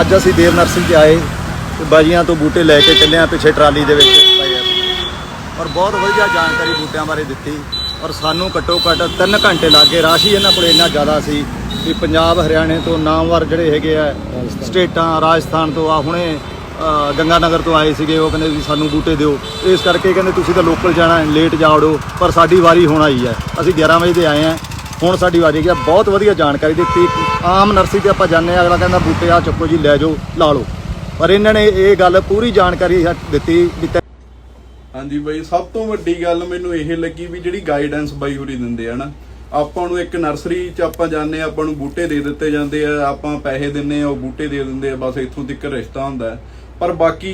ਅੱਜ ਅਸੀਂ ਦੇਵ ਨਰਸਿੰਗ 'ਚ ਆਏ ਤੇ ਬਾਜੀਆਂ ਤੋਂ ਬੂਟੇ ਲੈ ਕੇ ਚੱਲੇ ਆ ਪਿੱਛੇ ਟਰਾਲੀ ਦੇ ਵਿੱਚ। ਪਏ ਆ ਔਰ ਬਹੁਤ ਵਧੀਆ ਜਾਣਕਾਰੀ ਬੂਟਿਆਂ ਬਾਰੇ ਦਿੱਤੀ ਔਰ ਸਾਨੂੰ ਘੱਟੋ ਘੱਟ 3 ਘੰਟੇ ਲੱਗੇ। ਰਾਸ਼ੀ ਇਹਨਾਂ ਕੋਲ ਇੰਨਾ ਜ਼ਿਆਦਾ ਸੀ ਕਿ ਪੰਜਾਬ ਹਰਿਆਣੇ ਤੋਂ ਨਾਮਵਰ ਜਿਹੜੇ ਹੈਗੇ ਆ ਸਟੇਟਾਂ ਰਾਜਸਥਾਨ ਤੋਂ ਆ ਹੁਣੇ ਗੰਗਾਨਗਰ ਤੋਂ ਆਏ ਸੀਗੇ। ਉਹ ਕਹਿੰਦੇ ਵੀ ਸਾਨੂੰ ਬੂਟੇ ਦਿਓ। ਇਸ ਕਰਕੇ ਕਹਿੰਦੇ ਤੁਸੀਂ ਤਾਂ ਲੋਕਲ ਜਾਣਾ ਲੇਟ ਜਾਵੜੋ ਪਰ ਸਾਡੀ ਵਾਰੀ ਹੁਣ ਆਈ ਹੈ। ਅਸੀਂ 11 ਵਜੇ ਦੇ ਆਏ ਆ ਹੁਣ ਸਾਡੀ ਵਾਰੀ ਗਿਆ ਬਹੁਤ ਵਧੀਆ ਜਾਣਕਾਰੀ ਦਿੱਤੀ। ਆਮ ਨਰਸਰੀ ਤੇ ਆਪਾਂ ਜਾਂਦੇ ਆ ਅਗਲਾ ਕਹਿੰਦਾ, ਬੂਟੇ ਆ, ਚੱਕੋ ਜੀ, ਲੈ ਜਾਓ, ਲਾ ਲਓ। ਪਰ ਇਹਨਾਂ ਨੇ ਇਹ ਗੱਲ ਪੂਰੀ ਜਾਣਕਾਰੀ ਦਿੱਤੀ ਹਾਂਜੀ ਬਾਈ, ਸਭ ਤੋਂ ਵੱਡੀ ਗੱਲ ਮੈਨੂੰ ਇਹ ਲੱਗੀ ਵੀ ਜਿਹੜੀ ਗਾਈਡੈਂਸ ਬਾਈ ਹੋਰੀ ਦਿੰਦੇ ਆ ਨਾ, ਆਪਾਂ ਨੂੰ ਇੱਕ ਨਰਸਰੀ 'ਚ ਆਪਾਂ ਜਾਂਦੇ ਆ ਆਪਾਂ ਨੂੰ ਬੂਟੇ ਦੇ ਦਿੱਤੇ ਜਾਂਦੇ ਆ, ਆਪਾਂ ਪੈਸੇ ਦਿੰਨੇ ਆ ਉਹ ਬੂਟੇ ਦੇ ਦਿੰਦੇ ਆ, ਬਸ ਇੱਥੋਂ ਤੱਕ ਰਿਸ਼ਤਾ ਹੁੰਦਾ ਪਰ ਬਾਕੀ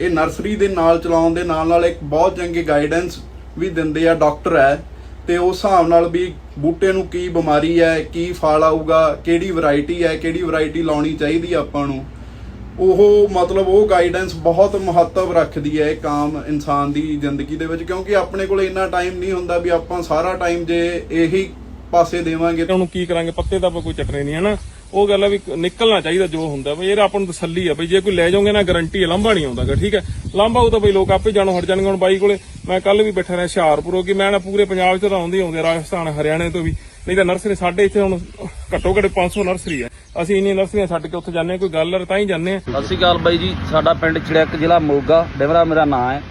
ਇਹ ਨਰਸਰੀ ਦੇ ਨਾਲ ਚਲਾਉਣ ਦੇ ਨਾਲ ਨਾਲ ਇੱਕ ਬਹੁਤ ਚੰਗੇ ਗਾਈਡੈਂਸ ਵੀ ਦਿੰਦੇ ਆ, ਡਾਕਟਰ ਹੈ। ਤੇ ਉਸ ਹਿਸਾਬ ਨਾਲ ਵੀ ਬੂਟੇ ਨੂੰ ਕੀ ਬਿਮਾਰੀ ਹੈ, ਕੀ ਫਲ ਆਊਗਾ, ਕਿਹੜੀ ਵੈਰਾਈਟੀ ਹੈ, ਕਿਹੜੀ ਵੈਰਾਈਟੀ ਲਾਉਣੀ ਚਾਹੀਦੀ ਆਪਾਂ ਨੂੰ। ਉਹ ਮਤਲਬ ਉਹ ਗਾਈਡੈਂਸ ਬਹੁਤ ਮਹੱਤਵ ਰੱਖਦੀ ਹੈ ਇੱਕ ਆਮ ਇਨਸਾਨ ਦੀ ਜ਼ਿੰਦਗੀ ਦੇ ਵਿੱਚ, ਕਿਉਂਕਿ ਆਪਣੇ ਕੋਲ ਇੰਨਾ ਟਾਈਮ ਨਹੀਂ ਹੁੰਦਾ ਵੀ ਆਪਾਂ ਸਾਰਾ ਟਾਈਮ ਜੇ ਇਹੀ ਪਾਸੇ ਦੇਵਾਂਗੇ। ਉਹਨੂੰ ਕੀ ਕਰਾਂਗੇ? ਪੱਤੇ ਦਾ ਕੋਈ ਚੱਟਣੇ ਨਹੀਂ ਹਨਾ? ਉਹ ਗੱਲ ਆ ਵੀ ਨਿਕਲਣਾ ਚਾਹੀਦਾ ਜੋ ਹੁੰਦਾ ਬਈ ਇਹ ਆਪਾਂ ਨੂੰ ਤਸੱਲੀ ਆ ਬਈ ਜੇ ਕੋਈ ਲੈ ਜਾਓਗੇ ਨਾ ਗਾਰੰਟੀ ਹੈ ਲਾਂਭਾ ਨਹੀਂ ਆਉਂਦਾਗਾ ਠੀਕ ਹੈ ਲਾਂਭਾ ਉਹ ਤਾਂ ਬਈ ਲੋਕ ਆਪੇ ਜਾਣੋ ਹਟ ਜਾਣਗੇ ਹੁਣ ਬਾਈ ਕੋਲੇ। ਮੈਂ ਕੱਲ ਵੀ ਬੈਠਾ ਰਿਹਾ ਹੁਸ਼ਿਆਰਪੁਰੋਂ ਕਿ ਮੈਂ ਨਾ ਪੂਰੇ ਪੰਜਾਬ 'ਚ ਤਾਂ ਆਉਂਦੇ ਆਉਂਦੇ ਰਾਜਸਥਾਨ ਹਰਿਆਣੇ ਤੋਂ ਵੀ। ਨਹੀਂ ਤਾਂ ਨਰਸਰੀ ਸਾਡੇ ਇੱਥੇ ਹੁਣ ਘੱਟੋ ਘੱਟ 500 ਨਰਸਰੀ ਹੈ ਅਸੀਂ ਇੰਨੀਆਂ ਨਰਸਰੀਆਂ ਛੱਡ ਕੇ ਉੱਥੇ ਜਾਂਦੇ ਹਾਂ ਕੋਈ ਗੱਲ ਆ ਤਾਂ ਹੀ ਜਾਂਦੇ ਹਾਂ। ਸਤਿ ਸ਼੍ਰੀ ਅਕਾਲ ਬਾਈ ਜੀ ਸਾਡਾ ਪਿੰਡ ਚੜਿਆਕ ਜ਼ਿਲ੍ਹਾ ਮੋਗਾ ਡੇਵਰਾ ਮੇਰਾ ਨਾਂ ਹੈ।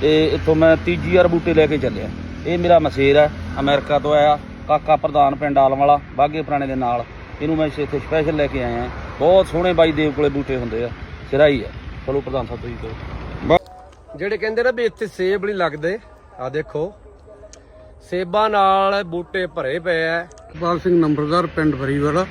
ਤੇ ਇੱਥੋਂ ਮੈਂ ਤੀਜੀ ਵਾਰ ਬੂਟੇ ਲੈ ਕੇ ਚੱਲਿਆ। ਇਹ ਮੇਰਾ ਮਸੇਰ ਹੈ ਅਮਰੀਕਾ ਤੋਂ ਆਇਆ। ਕਾਕਾ ਪ੍ਰਧਾਨ ਪਿੰਡ ਆਲਮ ਵਾਲਾ ਬਾਗੇ ਪੁਰਾਣੇ ਦੇ ਨਾਲ। ਇਹਨੂੰ ਮੈਂ ਇੱਥੇ ਸਪੈਸ਼ਲ ਲੈ ਕੇ ਆਇਆ। ਬਹੁਤ ਸੋਹਣੇ ਬਾਈ ਦੇਵ ਕੋਲੇ ਬੂਟੇ ਹੁੰਦੇ ਆ। ਸਿਰਾ ਹੀ ਆ। ਚਲੋ ਪ੍ਰਧਾਨ ਸਾਹਿਬ ਤੁਸੀਂ ਕਹੋ ਜਿਹੜੇ ਕਹਿੰਦੇ ਨੇ ਵੀ ਇੱਥੇ ਸੇਬ ਨਹੀਂ ਲੱਗਦੇ ਆ ਦੇਖੋ। ਸੇਬਾਂ ਨਾਲ ਬੂਟੇ ਭਰੇ ਪਏ ਐ ਇਕਬਾਲ ਸਿੰਘ ਨੰਬਰਦਾਰ ਪਿੰਡ ਬਰੀਵਾਲਾ।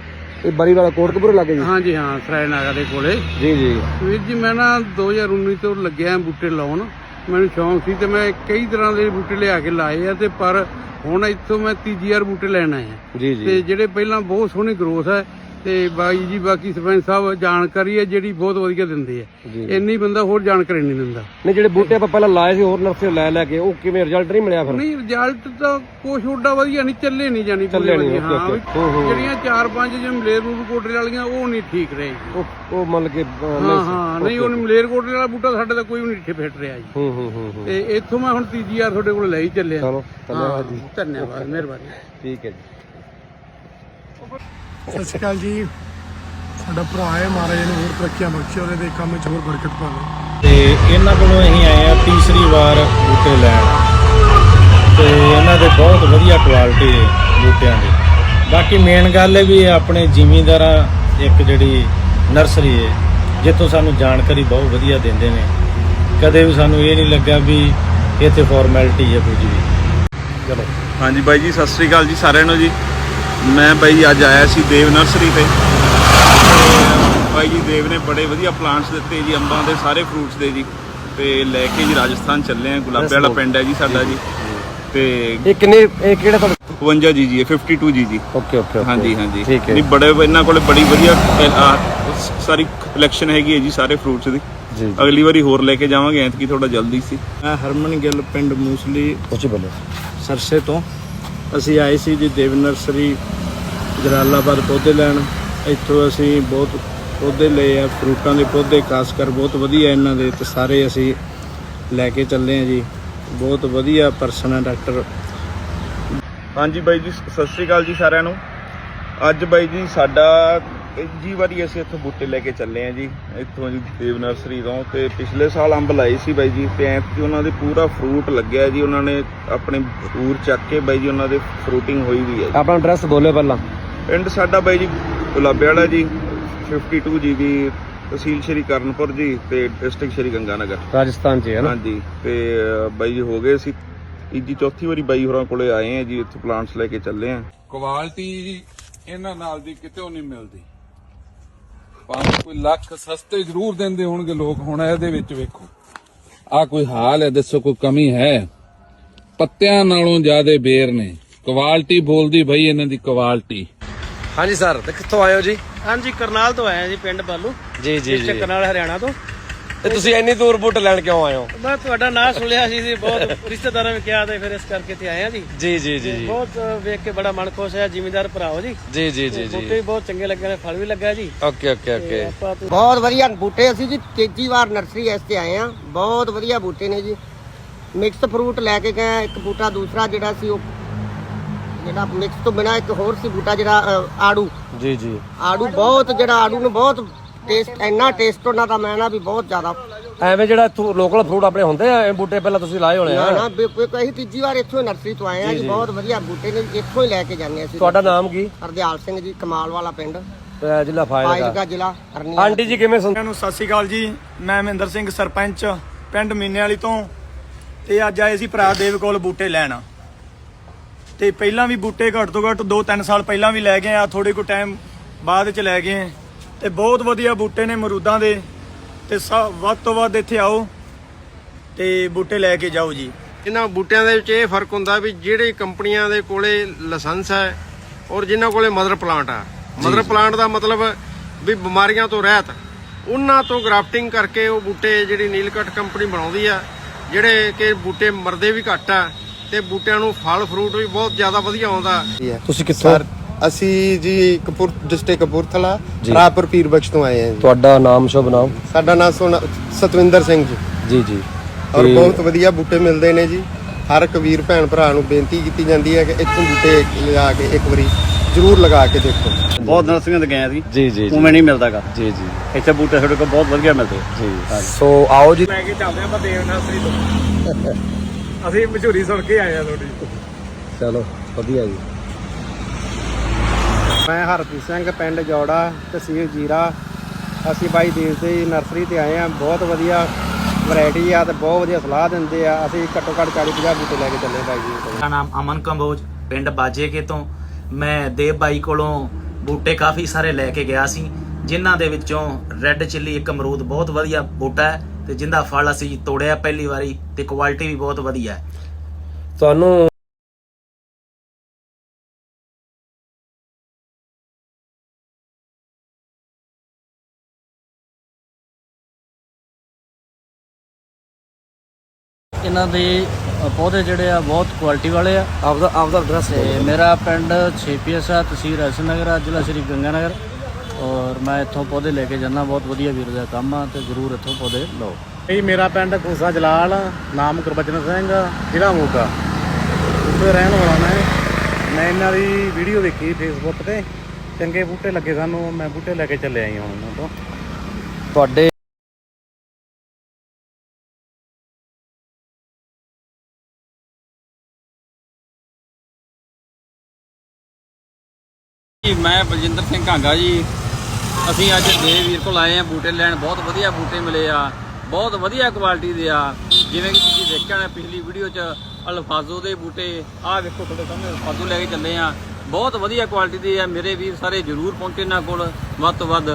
ਇਹ ਬਰੀ ਵਾਲਾ ਕੋਟਕਪੁਰ ਲੱਗੇ ਹਾਂਜੀ ਹਾਂ ਸਰਾਇ ਨਾਗਾ ਦੇ ਕੋਲੇ। ਜੀ ਜੀ। ਵੀਰ ਜੀ ਮੈਂ ਨਾ 2019 ਤੋਂ ਲੱਗਿਆ ਬੂਟੇ ਲਾਉਣ। ਮੈਨੂੰ ਸ਼ੌਂਕ ਸੀ ਤੇ ਮੈਂ ਕਈ ਤਰ੍ਹਾਂ ਦੇ ਬੂਟੇ ਲਿਆ ਕੇ ਲਾਏ ਆ ਤੇ ਪਰ ਹੁਣ ਇੱਥੋਂ ਮੈਂ ਤੀਜੀ ਵਾਰ ਬੂਟੇ ਲੈਣ ਆਇਆ। ਜੀ ਤੇ ਜਿਹੜੇ ਪਹਿਲਾਂ ਬਹੁਤ ਸੋਹਣੀ ਗਰੋਥ ਹੈ ਤੇ ਬਾਈ ਜੀ ਬਾਕੀ ਸਰਪੰਚ ਸਾਹਿਬ ਜਾਣਕਾਰੀ ਹੈ ਜਿਹੜੀ ਬਹੁਤ ਵਧੀਆ ਦਿੰਦੇ ਆ। ਇੰਨੀ ਬੰਦਾ ਹੋਰ ਜਾਣਕਾਰੀ ਨਹੀਂ ਦਿੰਦਾ। ਨਹੀਂ ਜਿਹੜੇ ਬੂਟੇ ਆਪਾਂ ਪਹਿਲਾਂ ਲਾਏ ਸੀ ਹੋਰ ਨਰਸੇ ਲੈ ਲੈ ਕੇ ਉਹ ਕਿਵੇਂ ਰਿਜ਼ਲਟ ਨਹੀਂ ਮਿਲਿਆ ਫਿਰ? ਨਹੀਂ ਰਿਜ਼ਲਟ ਤਾਂ ਕੁਛ ਓਡਾ ਵਧੀਆ ਨਹੀਂ ਚੱਲੇ ਨਹੀਂ ਜਾਣੀ ਚੱਲੇ ਨੀ, ਹਾਂ ਓਕੇ, ਵੀ ਓਕੇ। ਹੂੰ, ਹੂੰ। ਜਿਹੜੀਆਂ ਚਾਰ ਪੰਜ ਜਿਵੇਂ ਮਲੇਰ ਰੂਪ ਕੋਟਲੇ ਵਾਲੀਆਂ ਉਹ ਨਹੀਂ ਠੀਕ ਰਹੇ। ਉਹ ਉਹ ਮੰਨ ਕੇ ਹਾਂ ਨਹੀਂ। ਹਾਂ ਨਹੀਂ ਉਹ ਮਲੇਰ ਕੋਟਲੇ ਵਾਲਾ ਬੂਟਾ ਸਾਡੇ ਤਾਂ ਕੋਈ ਵੀ ਨਹੀਂ ਫਿੱਟ ਰਿਹਾ ਜੀ। ਹੂੰ ਹੂੰ ਹੂੰ ਤੇ ਇੱਥੋਂ ਮੈਂ ਹੁਣ ਤੀਜੀ ਵਾਰ ਤੁਹਾਡੇ ਕੋਲ ਲੈ ਹੀ ਚੱਲਿਆ। ਚਲੋ ਧੰਨਵਾਦ ਜੀ। ਧੰਨਵਾਦ ਮਿਹਰਬਾਨੀ। ਠੀਕ ਹੈ ਜੀ। ਸਤਿ ਸ਼੍ਰੀ ਅਕਾਲ ਜੀ। ਸਾਡਾ ਭਰਾ ਹੈ ਮਹਾਰਾਜ ਨੇ ਹੋਰ ਤਰੱਕੀਆਂ ਬਖਸ਼ੇ ਉਹਦੇ ਦੇ ਕੰਮ 'ਚ ਹੋਰ ਬਰਕਤ ਪਾਵੇ। ਤੇ ਇਹਨਾਂ ਕੋਲੋਂ ਅਸੀਂ ਆਏ ਆ ਤੀਸਰੀ ਵਾਰ ਬੂਟੇ ਲੈਣ। ਤੇ ਇਹਨਾਂ ਦੇ ਬਹੁਤ ਵਧੀਆ ਕੁਆਲਿਟੀ ਹੈ ਬੂਟਿਆਂ ਦੀ। ਬਾਕੀ ਮੇਨ ਗੱਲ ਹੈ ਵੀ ਆਪਣੇ ਜ਼ਿਮੀਂਦਾਰਾਂ ਇੱਕ ਜਿਹੜੀ ਨਰਸਰੀ ਹੈ ਜਿੱਥੋਂ ਸਾਨੂੰ ਜਾਣਕਾਰੀ ਬਹੁਤ ਵਧੀਆ ਦਿੰਦੇ ਨੇ। ਕਦੇ ਵੀ ਸਾਨੂੰ ਇਹ ਨਹੀਂ ਲੱਗਾ ਵੀ ਇੱਥੇ ਫਾਰਮੈਲਿਟੀ ਹੈ ਕੁਝ ਵੀ। ਚਲੋ। ਹਾਂਜੀ ਬਾਈ ਜੀ ਸਤਿ ਸ੍ਰੀ ਅਕਾਲ ਜੀ ਸਾਰਿਆਂ ਨੂੰ ਜੀ। ਮੈਂ ਬਾਈ ਅੱਜ ਆਇਆ ਸੀ ਦੇਵ ਨਰਸਰੀ ਤੇ। ਬਾਈ ਜੀ ਦੇਵ ਨੇ ਬੜੇ ਵਧੀਆ ਪਲਾਂਟਸ ਦਿੱਤੇ ਜੀ ਅੰਬਾਂ ਦੇ ਸਾਰੇ ਫਰੂਟਸ ਦੇ ਜੀ। ਤੇ ਲੈ ਕੇ ਜੀ ਰਾਜਸਥਾਨ ਚੱਲੇ ਆ ਗੁਲਾਬੇ ਵਾਲਾ ਪਿੰਡ ਹੈ ਜੀ ਸਾਡਾ ਜੀ। ਤੇ ਇਹ ਕਿੰਨੇ ਇਹ ਕਿਹੜਾ ਤੁਹਾਡਾ? 52 ਜੀ ਜੀ 52 ਜੀ ਜੀ। ਓਕੇ ਓਕੇ ਹਾਂਜੀ ਹਾਂਜੀ। ਠੀਕ ਹੈ। ਨਹੀਂ ਬੜੇ ਇਹਨਾਂ ਕੋਲੇ ਬੜੀ ਵਧੀਆ ਸਾਰੀ ਕਲੈਕਸ਼ਨ ਹੈਗੀ ਹੈ ਜੀ ਸਾਰੇ ਫਰੂਟਸ ਦੀ। ਜੀ ਅਗਲੀ ਵਾਰੀ ਹੋਰ ਲੈ ਕੇ ਜਾਵਾਂਗੇ ਐਤਕੀ ਥੋੜਾ ਜਲਦੀ ਸੀ। ਮੈਂ ਹਰਮਨ ਗਿੱਲ ਪਿੰਡ ਮੂਸਲੀ ਉੱਚੀ ਬੋਲੋ ਸਰਸੇ ਤੋਂ। ਅਸੀਂ ਆਏ ਸੀ ਜੀ ਦੇਵ ਨਰਸਰੀ ਜਲਾਲਾਬਾਦ ਪੌਦੇ ਲੈਣ। ਇੱਥੋਂ ਅਸੀਂ ਬਹੁਤ ਪੌਦੇ ਲਏ ਆ, ਫਰੂਟਾਂ ਦੇ ਪੌਦੇ, ਖਾਸ ਕਰ ਬਹੁਤ ਵਧੀਆ ਇਹਨਾਂ ਦੇ ਤੇ ਸਾਰੇ ਅਸੀਂ ਲੈ ਕੇ ਚੱਲੇ ਆ ਜੀ। ਬਹੁਤ ਵਧੀਆ ਪਰਸਨ ਹੈ ਡਾਕਟਰ। ਹਾਂਜੀ ਬਾਈ ਜੀ ਸਤਿ ਸ੍ਰੀ ਅਕਾਲ ਜੀ ਸਾਰਿਆਂ ਨੂੰ। ਅੱਜ ਬਾਈ ਜੀ ਸਾਡਾ ਜੀ ਵਾਰੀ ਅਸੀਂ ਇੱਥੋਂ ਬੂਟੇ ਲੈ ਕੇ ਚੱਲੇ ਆ ਜੀ। ਇੱਥੋਂ ਜੀ ਦੇਵ ਨਰਸਰੀ ਤੋਂ ਤੇ ਪਿਛਲੇ ਸਾਲ ਅੰਬ ਲਾਏ ਸੀ ਬਾਈ ਜੀ ਤੇ ਐਤਕੀ ਉਹਨਾਂ ਦੇ ਪੂਰਾ ਫਰੂਟ ਲੱਗਿਆ ਜੀ। ਉਹਨਾਂ ਨੇ ਆਪਣੇ ਫਰੂਟ ਚੱਕ ਕੇ ਬਾਈ ਜੀ ਉਹਨਾਂ ਦੇ ਫਰੂਟਿੰਗ ਹੋਈ ਵੀ ਹੈ ਆਪਣਾ ਐਡਰੈਸ ਬੋਲਿਓ ਪਹਿਲਾਂ। ਪਿੰਡ ਸਾਡਾ ਬਾਈ ਜੀ ਗੁਲਾਬੇ ਵਾਲਾ ਜੀ 52 ਜੀ ਦੀ ਤਹਿਸੀਲ ਸ਼੍ਰੀ ਕਰਨਪੁਰ ਜੀ ਤੇ ਡਿਸਟ੍ਰਿਕਟ ਸ਼੍ਰੀ ਗੰਗਾਨਗਰ। ਰਾਜਸਥਾਨ 'ਚ ਹੈ ਨਾ? ਹਾਂਜੀ ਤੇ ਬਾਈ ਜੀ ਹੋ ਗਏ ਸੀ। ਤੀਜੀ ਚੌਥੀ ਵਾਰੀ ਬਾਈ ਹੋਰਾਂ ਕੋਲੇ ਆਏ ਆ ਜੀ ਇੱਥੇ ਪਲਾਂਟਸ ਲੈ ਕੇ ਚੱਲੇ ਆ। ਕੁਆਲਿਟੀ ਇਹਨਾਂ ਨਾਲ ਦੀ ਕਿਤੇ ਨਹੀਂ ਮਿਲਦੀ। ਭਾਵੇਂ ਕੋਈ ਲੱਖ ਸਸਤੇ ਜ਼ਰੂਰ ਦਿੰਦੇ ਹੋਣਗੇ ਲੋਕ ਹੁਣ ਇਹਦੇ ਵਿੱਚ ਵੇਖੋ। ਆ ਕੋਈ ਹਾਲ ਹੈ ਦੱਸੋ ਕੋਈ ਕਮੀ ਹੈ? ਪੱਤਿਆਂ ਨਾਲੋਂ ਜ਼ਿਆਦੇ ਬੇਰ ਨੇ। ਕੁਆਲਿਟੀ ਬੋਲਦੀ ਭਈ ਇਹਨਾਂ ਦੀ ਕੁਆਲਿਟੀ ਹਾਂਜੀ ਸਰ ਤੇ ਕਿੱਥੋਂ ਆਏ ਹੋ ਜੀ? ਹਾਂਜੀ ਕਰਨਾਲ ਤੋਂ ਆਏ ਆ ਜੀ ਪਿੰਡ ਬਾਲੂ। ਜੀ ਜੀ ਡਿਸਟ੍ਰਿਕਟ ਕਰਨਾਲ ਹਰਿਆਣਾ ਤੋਂ। ਤੇ ਤੁਸੀਂ ਇੰਨੀ ਦੂਰ ਬੂਟੇ ਲੈਣ ਕਿਉਂ ਆਏ ਹੋ? ਮੈਂ ਤੁਹਾਡਾ ਨਾਂ ਸੁਣਿਆ ਸੀ ਜੀ ਬਹੁਤ ਰਿਸ਼ਤੇਦਾਰਾਂ ਨੇ ਕਿਹਾ ਤੇ ਫਿਰ ਇਸ ਕਰਕੇ ਇੱਥੇ ਆਏ ਆ ਜੀ। ਜੀ ਜੀ ਜੀ ਜੀ। ਬਹੁਤ ਵੇਖ ਕੇ ਬੜਾ ਮਨ ਖੁਸ਼ ਹੋਇਆ ਜ਼ਿਮੀਂਦਾਰ ਭਰਾਓ ਜੀ। ਜੀ ਜੀ ਜੀ ਬੂਟੇ ਜੀ। ਵੀ ਬਹੁਤ ਚੰਗੇ ਲੱਗੇ ਨੇ ਫਲ ਵੀ ਲੱਗਾ ਜੀ। ਓਕੇ ਓਕੇ ਤੇ ਓਕੇ। ਆਪਾਂ ਤੇ ਬਹੁਤ ਵਧੀਆ ਬੂਟੇ ਅਸੀਂ ਜੀ ਤੀਜੀ ਵਾਰ ਨਰਸਰੀ ਇਸ ਤੇ ਆਏ ਆ। ਬਹੁਤ ਵਧੀਆ ਬੂਟੇ ਨੇ ਜੀ। ਮਿਕਸ ਫਰੂਟ ਲੈ ਕੇ ਗਏ। ਇੱਕ ਬੂਟਾ ਦੂਸਰਾ ਜਿਹੜਾ ਸੀ ਉਹ ਜਿਹੜਾ ਮਿਕਸ ਤੋਂ ਬਿਨਾ ਇੱਕ ਹੋਰ ਸੀ ਬੂਟਾ ਜਿਹੜਾ ਅ, ਆੜੂ। ਜੀ ਜੀ। ਆੜੂ ਬਹੁਤ ਜਿਹੜਾ ਆੜੂ ਨੂੰ ਬਹੁਤ ਟੇਸਟ ਇੰਨਾ ਟੇਸਟ ਉਹਨਾਂ ਦਾ ਮੈਂ ਨਾ ਵੀ ਬਹੁਤ ਜ਼ਿਆਦਾ। ਐਵੇਂ ਜਿਹੜਾ ਇੱਥੋਂ ਲੋਕਲ ਫਰੂਟ ਆਪਣੇ ਹੁੰਦੇ ਆ ਇਹ ਬੂਟੇ ਪਹਿਲਾਂ ਤੁਸੀਂ ਲਾਏ ਹੋਣੇ ਆ। ਨਾ ਬਿਲਕੁਲ ਅਸੀਂ ਤੀਜੀ ਵਾਰ ਇੱਥੋਂ ਨਰਸਰੀ ਤੋਂ ਆਏ ਆ ਜੀ ਬਹੁਤ ਵਧੀਆ ਬੂਟੇ ਨੇ ਇੱਥੋਂ ਹੀ ਲੈ ਕੇ ਜਾਂਦੇ ਹਾਂ ਅਸੀਂ। ਤੁਹਾਡਾ ਨਾਮ ਕੀ? ਹਰਦਿਆਲ ਸਿੰਘ ਜੀ ਕਮਾਲ ਵਾਲਾ ਪਿੰਡ। ਅਹ ਜ਼ਿਲ੍ਹਾ ਫਾਜ਼ਿਲਕਾ। ਫਾਜ਼ਿਲਕਾ ਜ਼ਿਲ੍ਹਾ ਹਰਨੀਆ। ਆਂਟੀ ਜੀ ਕਿਵੇਂ ਸੁਣ ਸਾਰਿਆਂ ਨੂੰ ਸਤਿ ਸ਼੍ਰੀ ਅਕਾਲ ਜੀ ਮੈਂ ਮਹਿੰਦਰ ਸਿੰਘ ਸਰਪੰਚ ਪਿੰਡ ਮੀਨੇ ਵਾਲੀ ਤੋਂ ਤੇ ਅੱਜ ਆਏ ਸੀ ਭਰਾ ਦੇਵ ਕੋਲ ਬੂਟੇ ਲੈਣ। ਤੇ ਪਹਿਲਾਂ ਵੀ ਬੂਟੇ ਘੱਟ ਤੋਂ ਘੱਟ 2-3 ਸਾਲ ਪਹਿਲਾਂ ਵੀ ਲੈ ਗਏ ਆ ਥੋੜੇ ਕੋ ਟਾਈਮ ਬਾਅਦ ਚ ਲੈ ਗਏ ਤੇ ਬਹੁਤ ਵਧੀਆ ਬੂਟੇ ਨੇ ਮਰੂਦਾਂ ਦੇ। ਤੇ ਸਭ ਵੱਧ ਤੋਂ ਵੱਧ ਇੱਥੇ ਆਓ ਤੇ ਬੂਟੇ ਲੈ ਕੇ ਜਾਓ ਜੀ। ਇਹਨਾਂ ਬੂਟਿਆਂ ਦੇ ਵਿੱਚ ਇਹ ਫ਼ਰਕ ਹੁੰਦਾ ਵੀ ਜਿਹੜੇ ਕੰਪਨੀਆਂ ਦੇ ਕੋਲੇ ਲਾਇਸੈਂਸ ਹੈ ਔਰ ਜਿਨ੍ਹਾਂ ਕੋਲੇ ਮਦਰ ਪਲਾਂਟ ਆ। ਮਦਰ ਪਲਾਂਟ ਦਾ ਮਤਲਬ ਵੀ ਬਿਮਾਰੀਆਂ ਤੋਂ ਰਹਿਤ। ਉਹਨਾਂ ਤੋਂ ਗ੍ਰਾਫਟਿੰਗ ਕਰਕੇ ਉਹ ਬੂਟੇ ਜਿਹੜੀ ਨੀਲਕੱਠ ਕੰਪਨੀ ਬਣਾਉਂਦੀ ਆ ਜਿਹੜੇ ਕਿ ਬੂਟੇ ਮਰਦੇ ਵੀ ਘੱਟ ਆ ਤੇ ਬੂਟਿਆਂ ਨੂੰ ਫਲ ਫਰੂਟ ਵੀ ਬਹੁਤ ਜ਼ਿਆਦਾ ਵਧੀਆ ਆਉਂਦਾ। ਤੁਸੀਂ ਕਿੱਥੋਂ? ਅਸੀਂ ਜੀ ਕਪੂਰ ਡਿਸਟ੍ਰਿਕਟ ਕਪੂਰਥਲਾ ਰਾਪੁਰ ਪੀਰ ਬਖਸ਼ ਤੋਂ ਆਏ ਹਾਂ ਜੀ। ਤੁਹਾਡਾ ਨਾਮ ਸ਼ੁਭ ਨਾਮ? ਸਾਡਾ ਨਾਮ ਸੋਨਾ ਸਤਵਿੰਦਰ ਸਿੰਘ ਜੀ। ਜੀ ਜੀ। ਔਰ ਤੇ- ਬਹੁਤ ਵਧੀਆ ਬੂਟੇ ਮਿਲਦੇ ਨੇ ਜੀ। ਹਰ ਇੱਕ ਵੀਰ ਭੈਣ ਭਰਾ ਨੂੰ ਬੇਨਤੀ ਕੀਤੀ ਜਾਂਦੀ ਹੈ ਕਿ ਇੱਥੋਂ ਬੂਟੇ ਲਿਆ ਕੇ ਇੱਕ ਵਾਰੀ ਜ਼ਰੂਰ ਲਗਾ ਕੇ ਦੇਖੋ। ਬਹੁਤ ਨਰਸਰੀਆਂ ਤੇ ਗਏ ਜੀ ਜੀ ਜੀ ਜੀ। ਉਵੇਂ ਨਹੀਂ ਮਿਲਦਾਗਾ। ਜੀ ਜੀ। ਇੱਥੇ ਬੂਟੇ ਸਾਡੇ ਕੋਲ ਬਹੁਤ ਵਧੀਆ ਮਿਲਦੇ। ਜੀ। ਸੋ ਆਓ ਜੀ। ਲੈ ਕੇ ਚੱਲਦੇ ਆਪਾਂ ਦੇਵ ਨਰਸਰੀ ਤੋਂ। ਅਸੀਂ ਮਸ਼ਹੂਰੀ ਸੁਣ ਕੇ ਆਏ ਆ ਤੁਹਾਡੀ। ਚਲੋ ਵਧੀਆ ਜੀ। ਮੈਂ ਹਰਪ੍ਰੀਤ ਸਿੰਘ ਪਿੰਡ ਜੋੜਾ ਤਹਿਸੀਲ ਜੀਰਾ। ਅਸੀਂ ਬਾਈ ਦੇਵ ਦੀ ਨਰਸਰੀ ਤੇ ਆਏ ਆ। ਬਹੁਤ ਵਧੀਆ ਵੈਰਾਈਟੀ ਆ ਤੇ ਬਹੁਤ ਵਧੀਆ ਸਲਾਹ ਦਿੰਦੇ ਆ। ਅਸੀਂ ਘੱਟੋ ਘੱਟ 40 50 ਬੂਟੇ ਲੈ ਕੇ ਚੱਲੇ ਬਾਈ ਜੀ। ਮੇਰਾ ਨਾਮ ਅਮਨ ਕੰਬੋਜ ਪਿੰਡ ਬਾਜੇਕੇ ਤੋਂ। ਮੈਂ ਦੇਵ ਬਾਈ ਕੋਲੋਂ ਬੂਟੇ ਕਾਫੀ ਸਾਰੇ ਲੈ ਕੇ ਗਿਆ ਸੀ। ਜਿਨ੍ਹਾਂ ਦੇ ਵਿੱਚੋਂ ਰੈੱਡ ਚਿੱਲੀ ਇੱਕ ਅਮਰੂਦ ਬਹੁਤ ਵਧੀਆ ਬੂਟਾ ਹੈ। ਤੇ ਜਿੰਦਾ ਫਲ ਅਸੀਂ ਤੋੜਿਆ ਪਹਿਲੀ ਵਾਰੀ ਤੇ ਕੁਆਲਿਟੀ ਵੀ ਬਹੁਤ ਵਧੀਆ ਹੈ। ਤੁਹਾਨੂੰ ਇਹਨਾਂ ਦੇ ਪੌਦੇ ਜਿਹੜੇ ਆ ਬਹੁਤ ਕੁਆਲਿਟੀ ਵਾਲੇ ਆ। ਆਪਦਾ ਆਪਦਾ ਐਡਰੈਸ ਮੇਰਾ ਪਿੰਡ 6ਪੀਐਸ ਆ ਤਹਿਸੀਲ ਰਸਨਗਰ ਆ ਜ਼ਿਲ੍ਹਾ ਸ਼੍ਰੀ ਗੰਗਾਨਗਰ ਔਰ ਮੈਂ ਇੱਥੋਂ ਪੌਦੇ ਲੈ ਕੇ ਜਾਂਦਾ ਬਹੁਤ ਵਧੀਆ ਵੀਰ ਦਾ ਕੰਮ ਆ ਤੇ ਜ਼ਰੂਰ ਇੱਥੋਂ ਪੌਦੇ ਲਓ। ਇਹ ਮੇਰਾ ਪਿੰਡ ਖੂਸਾ ਜਲਾਲ ਨਾਮ ਗੁਰਬਚਨ ਸਿੰਘ ਜ਼ਿਲ੍ਹਾ ਮੋਗਾ। ਉੱਥੇ ਰਹਿਣ ਵਾਲਾ ਮੈਂ। ਮੈਂ ਇਹਨਾਂ ਦੀ ਵੀਡੀਓ ਦੇਖੀ ਫੇਸਬੁੱਕ ਤੇ। ਚੰਗੇ ਬੂਟੇ ਲੱਗੇ ਸਾਨੂੰ ਮੈਂ ਬੂਟੇ ਲੈ ਕੇ ਚੱਲੇ ਆਈ ਹੁਣ ਉਹਨਾਂ ਤੋਂ ਤੁਹਾਡੇ ਜੀ ਮੈਂ ਬਲਜਿੰਦਰ ਸਿੰਘ ਘਾਂਗਾ ਜੀ। ਅਸੀਂ ਅੱਜ ਦੇਵ ਵੀਰ ਕੋਲ ਆਏ ਆ ਬੂਟੇ ਲੈਣ। ਬਹੁਤ ਵਧੀਆ ਬੂਟੇ ਮਿਲੇ ਆ। ਬਹੁਤ ਵਧੀਆ ਕੁਆਲਿਟੀ ਦੇ ਆ। ਜਿਵੇਂ ਕਿ ਤੁਸੀਂ ਦੇਖਿਆ ਹੋਣਾ ਪਿਛਲੀ ਵੀਡੀਓ 'ਚ ਅਲਫਾਜ਼ੋ ਦੇ ਬੂਟੇ। ਆਹ ਵੇਖੋ ਤੁਹਾਡੇ ਸਾਹਮਣੇ ਅਲਫਾਜ਼ੋ ਲੈ ਕੇ ਚੱਲੇ ਆ। ਬਹੁਤ ਵਧੀਆ ਕੁਆਲਿਟੀ ਦੇ ਆ। ਮੇਰੇ ਵੀਰ ਸਾਰੇ ਜ਼ਰੂਰ ਪਹੁੰਚੇ ਇਹਨਾਂ ਕੋਲ ਵੱਧ ਤੋਂ ਵੱਧ।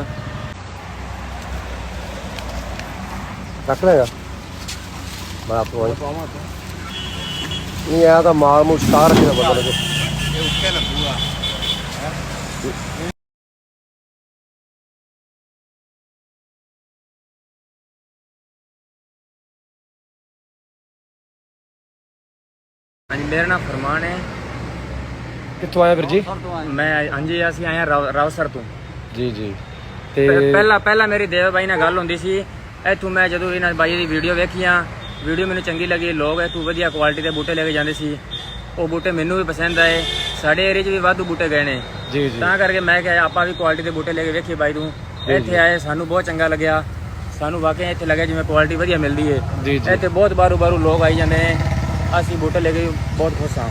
ਰੱਖ ਮੈਂ ਆਪ ਨੂੰ ਨਹੀਂ ਆ ਤਾਂ ਮਾਲ ਮੂਲ ਸਟਾਰ ਹੀ ਨਾ। ਪਤਾ ਲੱਗੇ ਹਾਂਜੀ ਮੇਰਾ ਨਾਮ ਫਰਮਾਨ ਹੈ। ਕਿੱਥੋਂ ਆਏ ਵੀਰ ਜੀ? ਮੈਂ ਹਾਂਜੀ ਅਸੀਂ ਆਏ ਰਾਵਸਰ ਤੋਂ। ਜੀ ਜੀ। ਤੇ ਪਹਿਲਾਂ ਪਹਿਲਾਂ ਮੇਰੀ ਦੇਵ ਬਾਈ ਨਾਲ ਗੱਲ ਹੁੰਦੀ ਸੀ। ਇੱਥੋਂ ਮੈਂ ਜਦੋਂ ਇਹਨਾਂ ਬਾਈ ਦੀ ਵੀਡੀਓ ਵੇਖੀਆਂ ਵੀਡੀਓ ਮੈਨੂੰ ਚੰਗੀ ਲੱਗੀ। ਲੋਕ ਇੱਥੋਂ ਵਧੀਆ ਕੁਆਲਿਟੀ ਦੇ ਬੂਟੇ ਲੈ ਕੇ ਜਾਂਦੇ ਸੀ। ਉਹ ਬੂਟੇ ਮੈਨੂੰ ਵੀ ਪਸੰਦ ਆਏ। ਸਾਡੇ ਏਰੀਆ 'ਚ ਵੀ ਵਾਧੂ ਬੂਟੇ ਗਏ ਨੇ। ਜੀ ਜੀ। ਤਾਂ ਕਰਕੇ ਮੈਂ ਕਿਹਾ ਆਪਾਂ ਵੀ ਕੁਆਲਿਟੀ ਦੇ ਬੂਟੇ ਲੈ ਕੇ ਵੇਖੀਏ ਬਾਈ ਨੂੰ। ਇੱਥੇ ਆਏ ਸਾਨੂੰ ਬਹੁਤ ਚੰਗਾ ਲੱਗਿਆ। ਸਾਨੂੰ ਵਾਕਈ ਇੱਥੇ ਲੱਗਿਆ ਜਿਵੇਂ ਕੁਆਲਿਟੀ ਵਧੀਆ ਮਿਲਦੀ ਏ। ਜੀ ਜੀ। ਇੱਥੇ ਬਹੁਤ ਬਾਰੂ ਬਾਰੂ ਲੋਕ ਆਈ ਜਾਂਦੇ ਨੇ। ਅਸੀਂ ਬੂਟੇ ਲੈ ਕੇ ਬਹੁਤ ਖੁਸ਼ ਹਾਂ।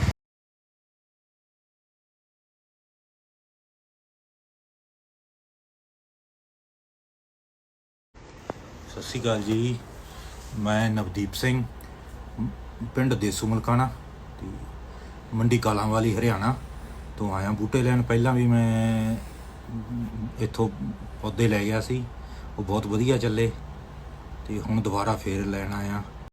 ਸਤਿ ਸ਼੍ਰੀ ਅਕਾਲ ਜੀ। ਮੈਂ ਨਵਦੀਪ ਸਿੰਘ, ਪਿੰਡ ਦੇਸੂ ਮਲਕਾਣਾ ਤੇ ਮੰਡੀ ਕਾਲਾਂ ਵਾਲੀ ਹਰਿਆਣਾ ਤੋਂ ਆਇਆ ਬੂਟੇ ਲੈਣ। ਪਹਿਲਾਂ ਵੀ ਮੈਂ ਇੱਥੋਂ ਪੌਦੇ ਲੈ ਗਿਆ ਸੀ। ਉਹ ਬਹੁਤ ਵਧੀਆ ਚੱਲੇ ਤੇ ਹੁਣ ਦੁਬਾਰਾ ਫੇਰ ਲੈਣ ਆਇਆ।